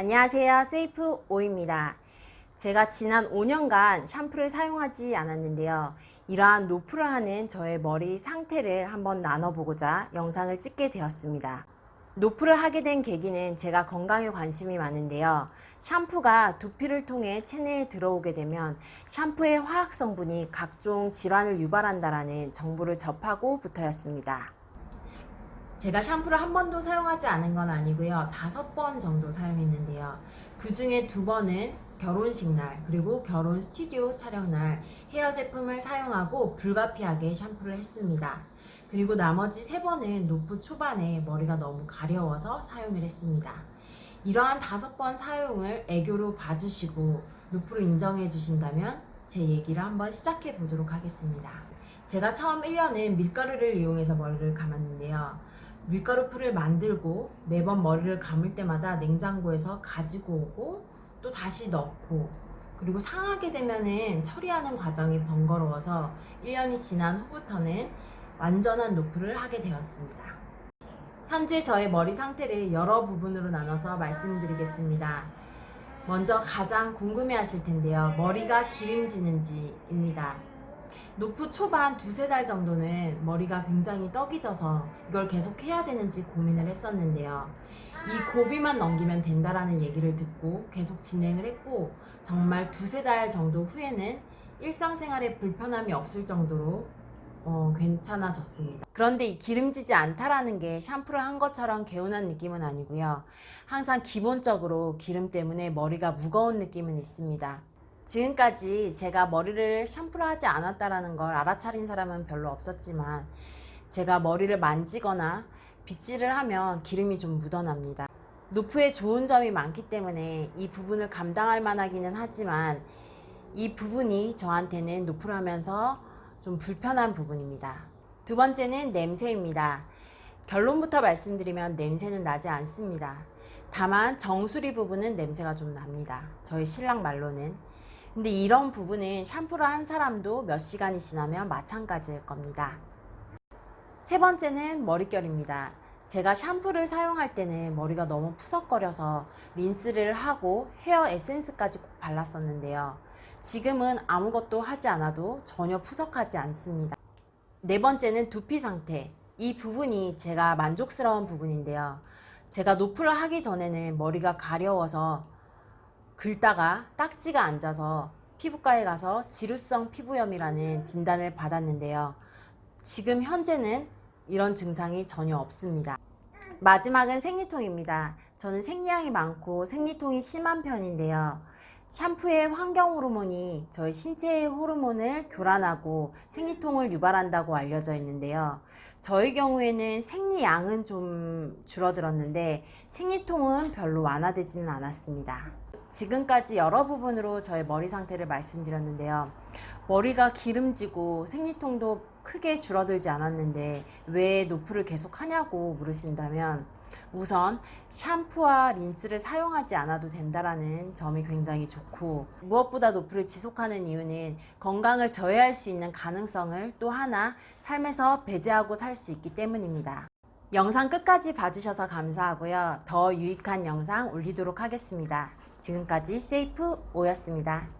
안녕하세요. 세이프 오입니다. 제가 지난 5년간 샴푸를 사용하지 않았는데요. 이러한 노프를 하는 저의 머리 상태를 한번 나눠보고자 영상을 찍게 되었습니다. 노프를 하게 된 계기는 제가 건강에 관심이 많은데요. 샴푸가 두피를 통해 체내에 들어오게 되면 샴푸의 화학 성분이 각종 질환을 유발한다라는 정보를 접하고부터였습니다. 제가 샴푸를 한 번도 사용하지 않은 건 아니고요. 다섯 번 정도 사용했는데요. 그 중에 두 번은 결혼식 날, 그리고 결혼 스튜디오 촬영 날 헤어 제품을 사용하고 불가피하게 샴푸를 했습니다. 그리고 나머지 세 번은 노프 초반에 머리가 너무 가려워서 사용을 했습니다. 이러한 다섯 번 사용을 애교로 봐주시고 노프로 인정해 주신다면 제 얘기를 한번 시작해 보도록 하겠습니다. 제가 처음 1년은 밀가루를 이용해서 머리를 감았는데요. 밀가루 풀을 만들고 매번 머리를 감을 때마다 냉장고에서 가지고 오고 또 다시 넣고 그리고 상하게 되면은 처리하는 과정이 번거로워서 1년이 지난 후부터는 완전한 노프를 하게 되었습니다. 현재 저의 머리 상태를 여러 부분으로 나눠서 말씀드리겠습니다. 먼저 가장 궁금해 하실 텐데요. 머리가 기름지는지입니다. 노프 초반 두세 달 정도는 머리가 굉장히 떡이 져서 이걸 계속 해야 되는지 고민을 했었는데요. 이 고비만 넘기면 된다라는 얘기를 듣고 계속 진행을 했고 정말 두세 달 정도 후에는 일상생활에 불편함이 없을 정도로 어, 괜찮아졌습니다. 그런데 이 기름지지 않다라는 게 샴푸를 한 것처럼 개운한 느낌은 아니고요. 항상 기본적으로 기름 때문에 머리가 무거운 느낌은 있습니다. 지금까지 제가 머리를 샴푸를 하지 않았다라는 걸 알아차린 사람은 별로 없었지만 제가 머리를 만지거나 빗질을 하면 기름이 좀 묻어납니다. 노프에 좋은 점이 많기 때문에 이 부분을 감당할 만하기는 하지만 이 부분이 저한테는 노프를 하면서 좀 불편한 부분입니다. 두 번째는 냄새입니다. 결론부터 말씀드리면 냄새는 나지 않습니다. 다만 정수리 부분은 냄새가 좀 납니다. 저희 신랑 말로는. 근데 이런 부분은 샴푸를 한 사람도 몇 시간이 지나면 마찬가지일 겁니다. 세 번째는 머릿결입니다. 제가 샴푸를 사용할 때는 머리가 너무 푸석거려서 린스를 하고 헤어 에센스까지 꼭 발랐었는데요. 지금은 아무것도 하지 않아도 전혀 푸석하지 않습니다. 네 번째는 두피 상태. 이 부분이 제가 만족스러운 부분인데요. 제가 노프를 하기 전에는 머리가 가려워서 긁다가 딱지가 앉아서 피부과에 가서 지루성 피부염이라는 진단을 받았는데요. 지금 현재는 이런 증상이 전혀 없습니다. 마지막은 생리통입니다. 저는 생리량이 많고 생리통이 심한 편인데요. 샴푸의 환경 호르몬이 저희 신체의 호르몬을 교란하고 생리통을 유발한다고 알려져 있는데요. 저희 경우에는 생리량은 좀 줄어들었는데 생리통은 별로 완화되지는 않았습니다. 지금까지 여러 부분으로 저의 머리 상태를 말씀드렸는데요. 머리가 기름지고 생리통도 크게 줄어들지 않았는데 왜 노프를 계속 하냐고 물으신다면 우선 샴푸와 린스를 사용하지 않아도 된다라는 점이 굉장히 좋고 무엇보다 노프를 지속하는 이유는 건강을 저해할 수 있는 가능성을 또 하나 삶에서 배제하고 살 수 있기 때문입니다. 영상 끝까지 봐주셔서 감사하고요. 더 유익한 영상 올리도록 하겠습니다. 지금까지 세이프 오였습니다.